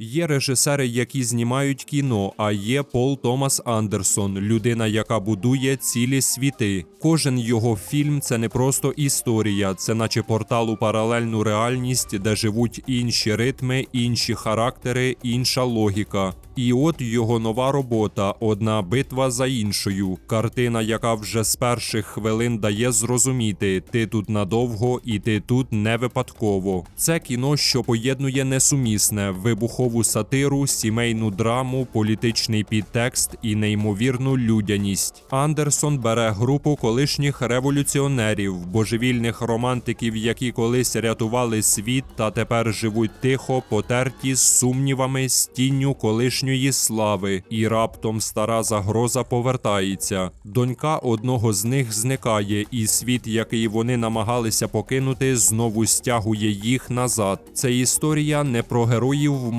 Є режисери, які знімають кіно, а є Пол Томас Андерсон, людина, яка будує цілі світи. Кожен його фільм це не просто історія, це наче портал у паралельну реальність, де живуть інші ритми, інші характери, інша логіка. І от його нова робота одна битва за іншою. Картина, яка вже з перших хвилин дає зрозуміти, ти тут надовго і ти тут не випадково. Це кіно, що поєднує несумісне, вибухову сатиру, сімейну драму, політичний підтекст і неймовірну людяність. Андерсон бере групу колишніх революціонерів, божевільних романтиків, які колись рятували світ та тепер живуть тихо, потерті з сумнівами, з тінню колишньої слави, і раптом стара загроза повертається. Донька одного з них зникає, і світ, який вони намагалися покинути, знову стягує їх назад. Це історія не про героїв в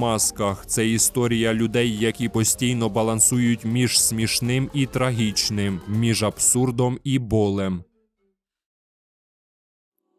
це історія людей, які постійно балансують між смішним і трагічним, між абсурдом і болем.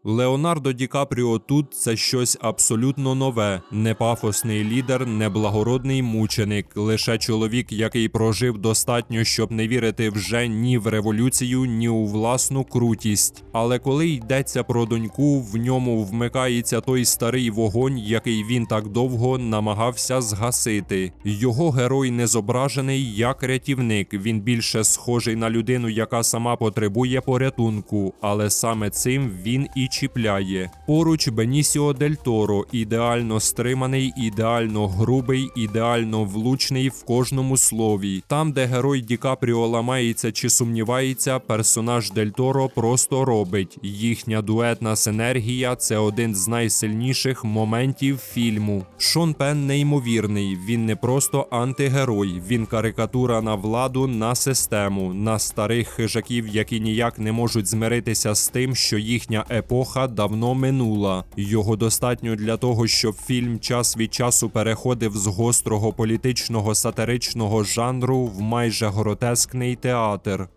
Леонардо Ді Капріо тут це щось абсолютно нове, не пафосний лідер, не благородний мученик, лише чоловік, який прожив достатньо, щоб не вірити вже ні в революцію, ні у власну крутість. Але коли йдеться про доньку, в ньому вмикається той старий вогонь, який він так довго намагався згасити. Його герой не зображений як рятівник. Він більше схожий на людину, яка сама потребує порятунку, але саме цим він і чіпляє. Поруч Бенісіо Дель Торо, ідеально стриманий, ідеально грубий, ідеально влучний в кожному слові. Там, де герой Ді Капріо ламається чи сумнівається, персонаж Дель Торо просто робить. Їхня дуетна синергія це один з найсильніших моментів фільму. Шон Пен неймовірний. Він не просто антигерой, він карикатура на владу, на систему, на старих хижаків, які ніяк не можуть змиритися з тим, що їхня епоха давно минула. Його достатньо для того, щоб фільм час від часу переходив з гострого політичного сатиричного жанру в майже гротескний театр.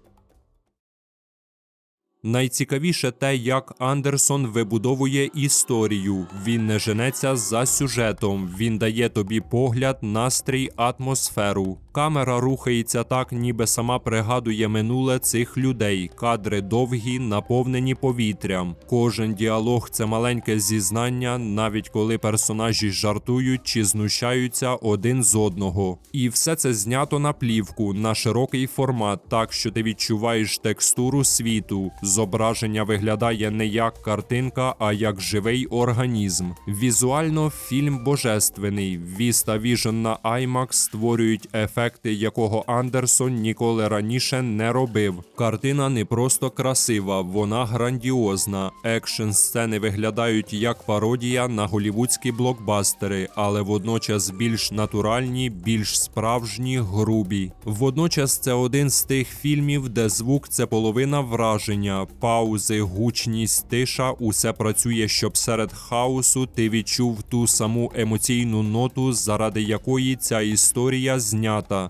Найцікавіше те, як Андерсон вибудовує історію. Він не женеться за сюжетом, він дає тобі погляд, настрій, атмосферу. Камера рухається так, ніби сама пригадує минуле цих людей. Кадри довгі, наповнені повітрям. Кожен діалог це маленьке зізнання, навіть коли персонажі жартують чи знущаються один з одного. І все це знято на плівку, на широкий формат, так що ти відчуваєш текстуру світу. Зображення виглядає не як картинка, а як живий організм. Візуально фільм божественний. Vista Vision на IMAX створюють ефекти, якого Андерсон ніколи раніше не робив. Картина не просто красива, вона грандіозна. Екшн сцени виглядають як пародія на голівудські блокбастери, але водночас більш натуральні, більш справжні, грубі. Водночас це один з тих фільмів, де звук це половина враження, паузи, гучність, тиша усе працює, щоб серед хаосу ти відчув ту саму емоційну ноту, заради якої ця історія знята.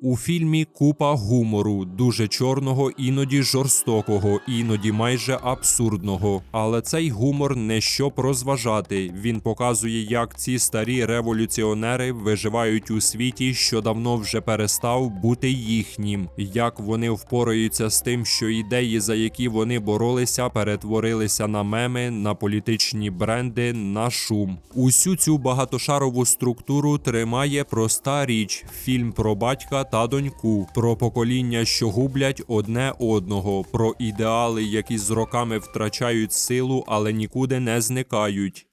У фільмі купа гумору, дуже чорного, іноді жорстокого, іноді майже абсурдного. Але цей гумор не щоб розважати. Він показує, як ці старі революціонери виживають у світі, що давно вже перестав бути їхнім, як вони впораються з тим, що ідеї, за які вони боролися, перетворилися на меми, на політичні бренди, на шум. Усю цю багатошарову структуру тримає проста річ: фільм про батька та доньку, про покоління, що гублять одне одного, про ідеали, які з роками втрачають силу, але нікуди не зникають.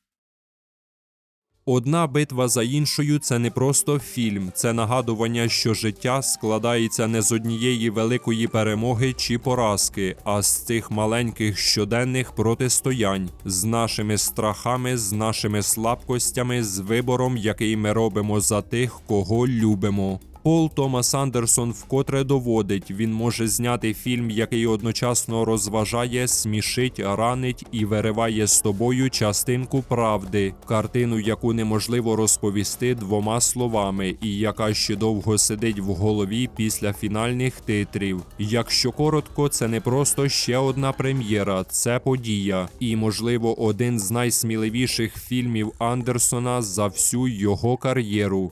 Одна битва за іншою це не просто фільм, це нагадування, що життя складається не з однієї великої перемоги чи поразки, а з цих маленьких щоденних протистоянь, з нашими страхами, з нашими слабкостями, з вибором, який ми робимо за тих, кого любимо. Пол Томас Андерсон вкотре доводить, він може зняти фільм, який одночасно розважає, смішить, ранить і вириває з тобою частинку правди, картину, яку неможливо розповісти двома словами, і яка ще довго сидить в голові після фінальних титрів. Якщо коротко, це не просто ще одна прем'єра, це подія, і, можливо, один з найсміливіших фільмів Андерсона за всю його кар'єру.